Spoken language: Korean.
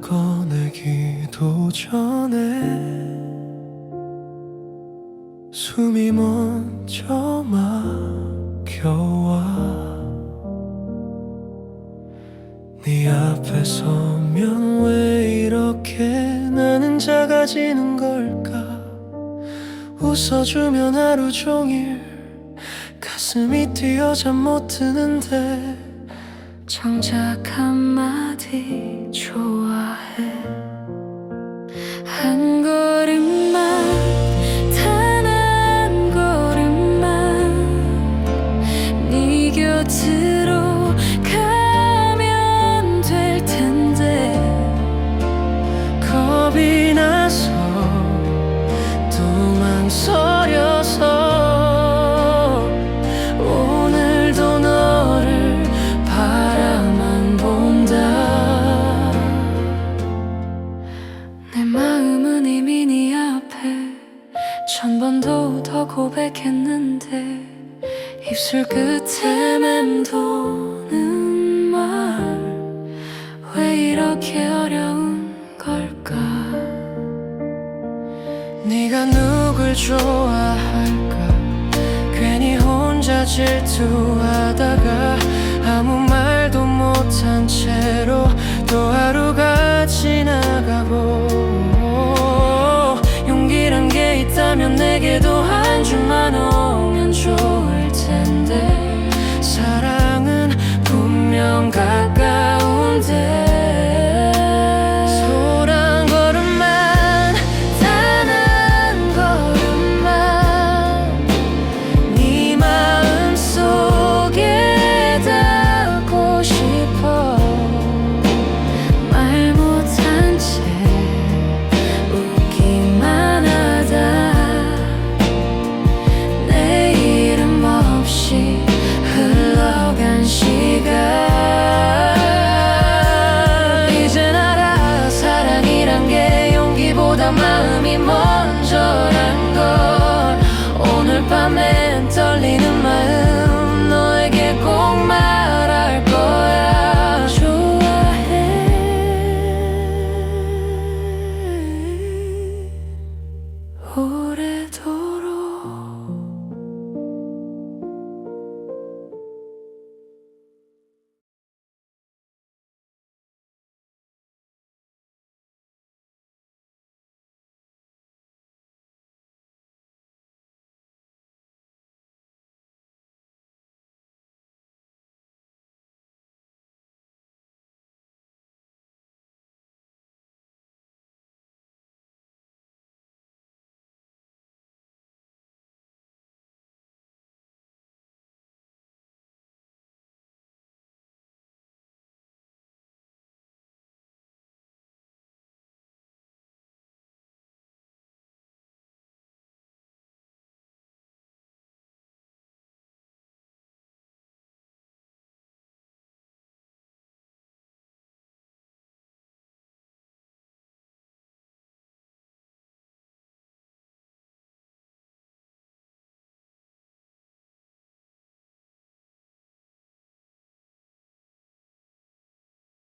꺼내기도 전에 숨이 먼저 막혀와 네 앞에 서면 왜 이렇게 나는 작아지는 걸까? 웃어주면 하루 종일 가슴이 뛰어 잠 못 드는데. 정작 한마디 좋아 고백했는데 입술 끝에 맴도는 말 왜 이렇게 어려운 걸까? 네가 누굴 좋아할까? 괜히 혼자 질투하다가 아무 말도 못한 채로 또 하루 пам'ять.